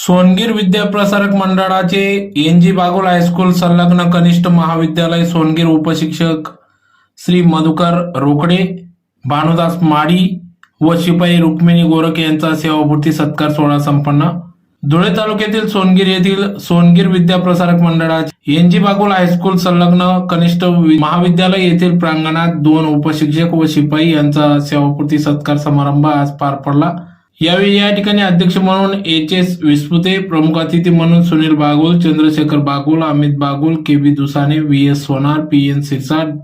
सोनगीर विद्याप्रसारक मंडळाचे N G Bagol high school संलग्न कनिष्ठ महाविद्यालय सोनगीर उपशिक्षक श्री मधुकर रोकडे भानुदास माडी व शिपाई रुक्मिणी गोरख यांचा सेवापूर्ती सत्कार सोहळा संपन्न. धुळे तालुक्यातील सोनगीर येथील सोनगीर विद्याप्रसारक मंडळाचे एन जी बागुल हायस्कूल संलग्न कनिष्ठ महाविद्यालय येथील प्रांगणात दोन उपशिक्षक व शिपाई यांचा सेवापूर्ती सत्कार समारंभ आज पार पडला. यावेळी या ठिकाणी अध्यक्ष म्हणून एच एस विस्पुते प्रमुख अतिथी म्हणून Sunil Bagul Chandrashekhar Bagul Amit Bagul K B Dusane V S Sonar P N Sirsat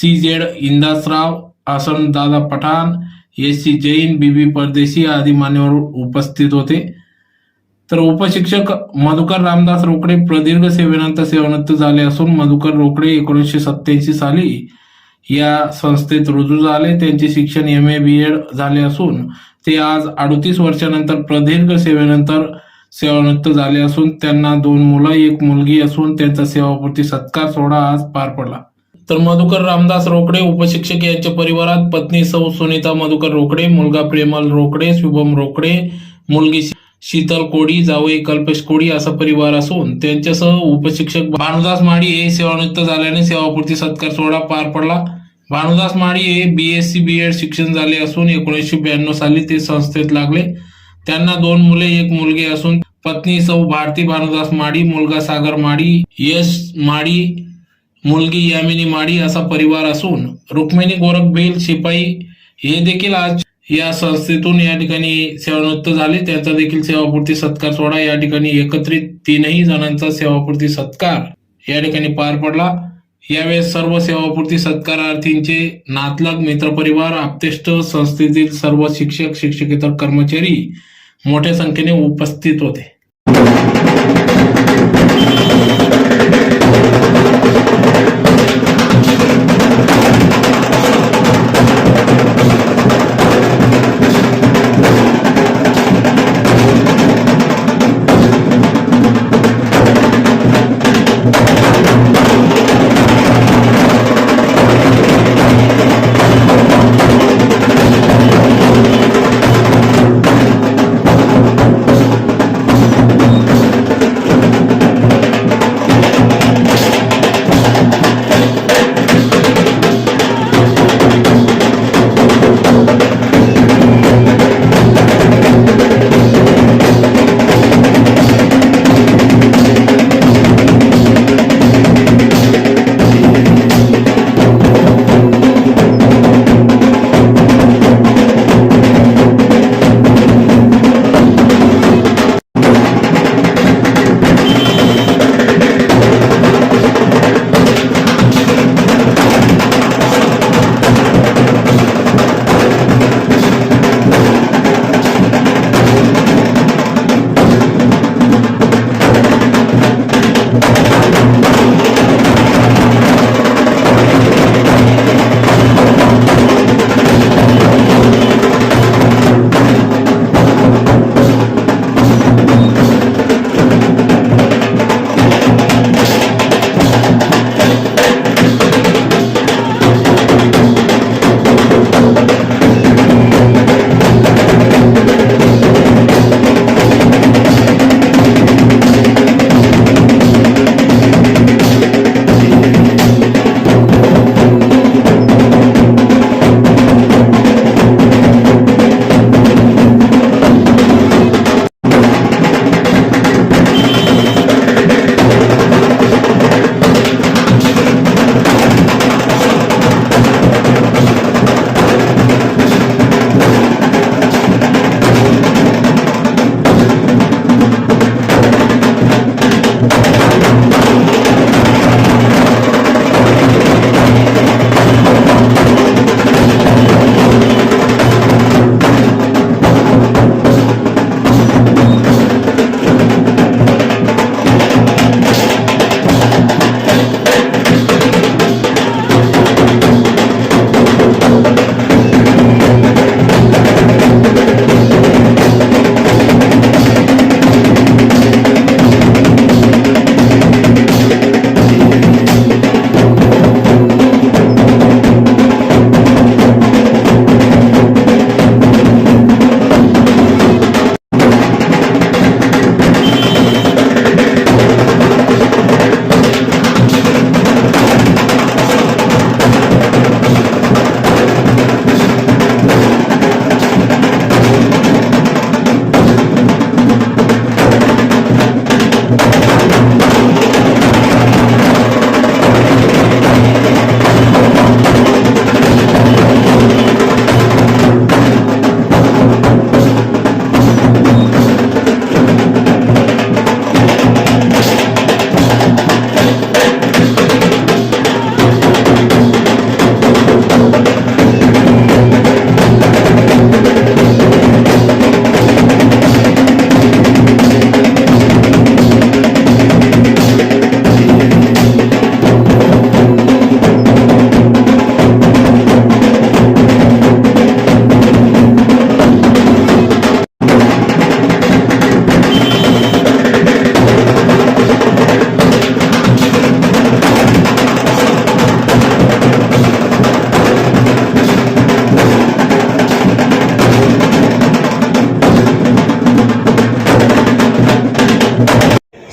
C Z Indasrao Asan Dada Pathan S C Jain BB Pardeshi आदी मान्यवर उपस्थित होते. तर उपशिक्षक मधुकर रामदास रोकडे प्रदीर्घ सेवेनंतर सेवानिवृत्त झाले असून मधुकर रोकडे एकोणीसशे सत्याऐंशी साली या संस्थेत रुजू झाले. त्यांचे शिक्षण एम ए बी एड झाले असून ते आज अडतीस वर्षानंतर प्रदीर्घ सेवेनंतर सेवानिवृत्त झाले असून त्यांना दोन मुलं एक मुलगी असून त्यांचा सेवापूर्ती सत्कार सोहळा आज पार पडला. तर मधुकर रामदास रोकडे उपशिक्षक यांच्या परिवारात पत्नी सौ सुनीता मधुकर रोकडे मुलगा प्रेमल रोकडे शुभम रोकडे मुलगी शीतल कोडी जावई कल्पेश कोडी असा परिवार असून त्यांच्यासह उपशिक्षक भानुदास माडी हे सेवानिवृत्त झाल्याने सेवापूर्ती सत्कार सोहळा पार पडला. भानुदास माळी हे B S C B Ed शिक्षण झाले असून एकोणीसशे ब्याण्णव साली ते संस्थेत लागले. त्यांना दोन मुले एक मुलगी असून पत्नी सौ भारती भानुदास माडी मुलगा सागर माडी यश माडी मुलगी यामिनी माडी असा परिवार असून रुक्मिणी गोरख बेल शिपाई हे देखील आज या संस्थेतून या ठिकाणी सेवानिवृत्त झाले. त्यांचा देखील सेवापूर्ती सत्कार सोहळा या ठिकाणी एकत्रित तीनही जणांचा सेवापूर्ती सत्कार या ठिकाणी पार पडला. यावेळेस सर्व सेवापूर्ती सत्कारार्थींचे नातलग मित्रपरिवार आपतेष्ट संस्थेतील सर्व शिक्षक शिक्षकेतर कर्मचारी मोठ्या संख्येने उपस्थित होते.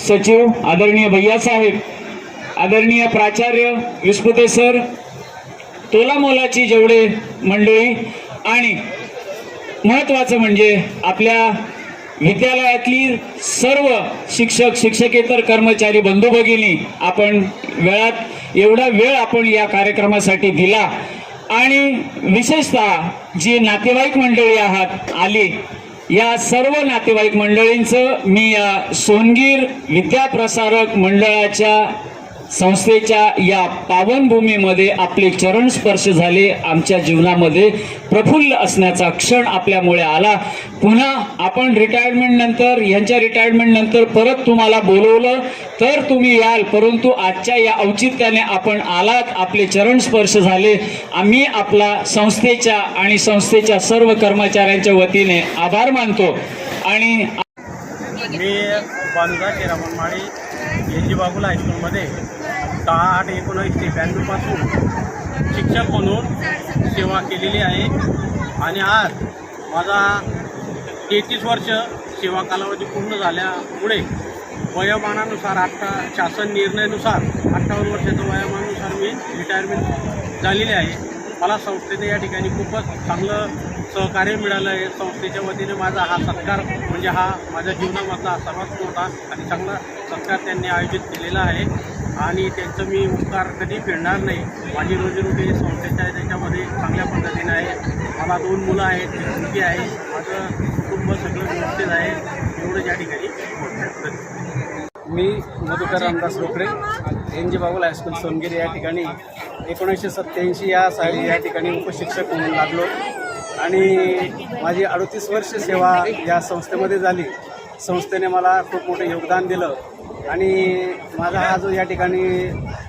सचिव आदरणीय भैयासाहेब आदरणीय प्राचार्य विस्पुते सर तोलामोलाची जेवढे मंडळी आणि महत्त्वाचं म्हणजे आपल्या विद्यालयातली सर्व शिक्षक शिक्षकेतर कर्मचारी बंधू भगिनी आपण वेळात एवढा वेळ आपण या कार्यक्रमासाठी दिला. आणि विशेषतः जी नातेवाईक मंडळी आहात आली या सर्व नातेवाईक मंडळींचं मी या सोनगीर विद्याप्रसारक मंडळाच्या संस्थेच्या या पावनभूमीमध्ये आपले चरण स्पर्श झाले आमच्या जीवनामध्ये प्रफुल्ल असण्याचा क्षण आपल्यामुळे आला. पुन्हा आपण रिटायरमेंट नंतर यांच्या रिटायरमेंट नंतर परत तुम्हाला बोलवलं तर तुम्ही याल. परंतु आजच्या या औचित्याने आपण आलात आपले चरण स्पर्श झाले. आम्ही आपला संस्थेच्या आणि संस्थेच्या सर्व कर्मचाऱ्यांच्या वतीने आभार मानतो. आणि मी बांधा केरामन माळी जी हायस्कूलमध्ये सहा आठ एकोणीसशे ब्याण्णवपासून शिक्षक म्हणून सेवा केलेली आहे. आणि आज माझा तेहतीस वर्ष सेवा कालावधी पूर्ण झाल्यामुळे वयोमानानुसार आत्ता शासन निर्णयानुसार अठ्ठावन्न वर्षाच्या वयोमानानुसार मी रिटायरमेंट झालेली आहे. मला संस्थेने या ठिकाणी खूपच चांगलं सहकार्य मिळालं आहे. संस्थेच्या वतीने माझा हा सत्कार म्हणजे हा माझ्या जीवनामधला सर्वात मोठा आणि चांगला सत्कार त्यांनी आयोजित केलेला आहे. आणि त्यांचं मी उपकार कधी फेडणार नाही. माझी रोजीरोटी संस्थेच्या त्याच्यामध्ये चांगल्या पद्धतीने आहे. मला दोन मुलं आहेत मुलगी आहे. माझं कुटुंब सगळं व्यवस्थित आहे. एवढं या ठिकाणी मी Madhukar Ramdas Rokade N G Babul high school Songiri या ठिकाणी एकोणीसशे सत्त्याऐंशी या साली या ठिकाणी उपशिक्षक म्हणून लागलो. आणि माझी अडतीस वर्ष सेवा या संस्थेमध्ये झाली. संस्थेने मला खूप मोठं योगदान दिलं. आणि माझा हा जो या ठिकाणी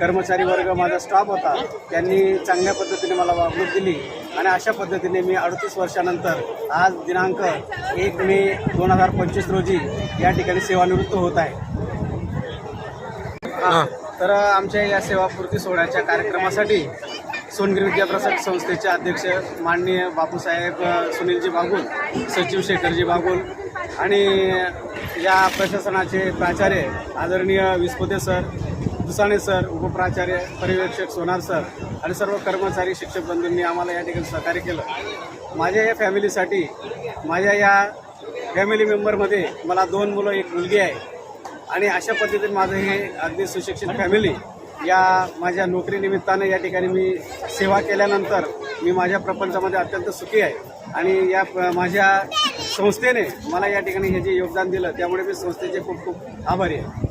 कर्मचारी वर्ग माझा स्टाफ होता त्यांनी चांगल्या पद्धतीने मला वागणूक दिली. आणि अशा पद्धतीने मी अडतीस वर्षानंतर आज दिनांक एक मे दोन हजार पंचवीस रोजी या ठिकाणी सेवानिवृत्त होत आहे. तर आमच्या या सेवापूर्ती सोहळ्याच्या कार्यक्रमासाठी सोनगिरी विद्याप्रसारक संस्थेचे अध्यक्ष माननीय बापूसाहेब सुनीलजी बागुल सचिव शेखरजी बागुल आणि या प्रशासनाचे प्राचार्य आदरणीय विस्पोते सर दुसाणे सर उपप्राचार्य पर्यवेक्षक सोनार सर आणि सर्व कर्मचारी शिक्षक बंधूंनी आम्हाला या ठिकाणी सहकार्य केलं. माझ्या या फॅमिलीसाठी माझ्या या फॅमिली मेंबरमध्ये मला दोन मुलं एक मुलगी आहे. आणि अशा पद्धतीने माझं हे अगदी सुशिक्षित फॅमिली या माझ्या नोकरीनिमित्तानं या ठिकाणी मी सेवा केल्यानंतर मी माझ्या प्रपंचामध्ये अत्यंत सुखी आहे. आणि या माझ्या संस्थेने मला या ठिकाणी हे जे योगदान दिलं त्यामुळे मी संस्थेचे खूप खूप आभारी आहे.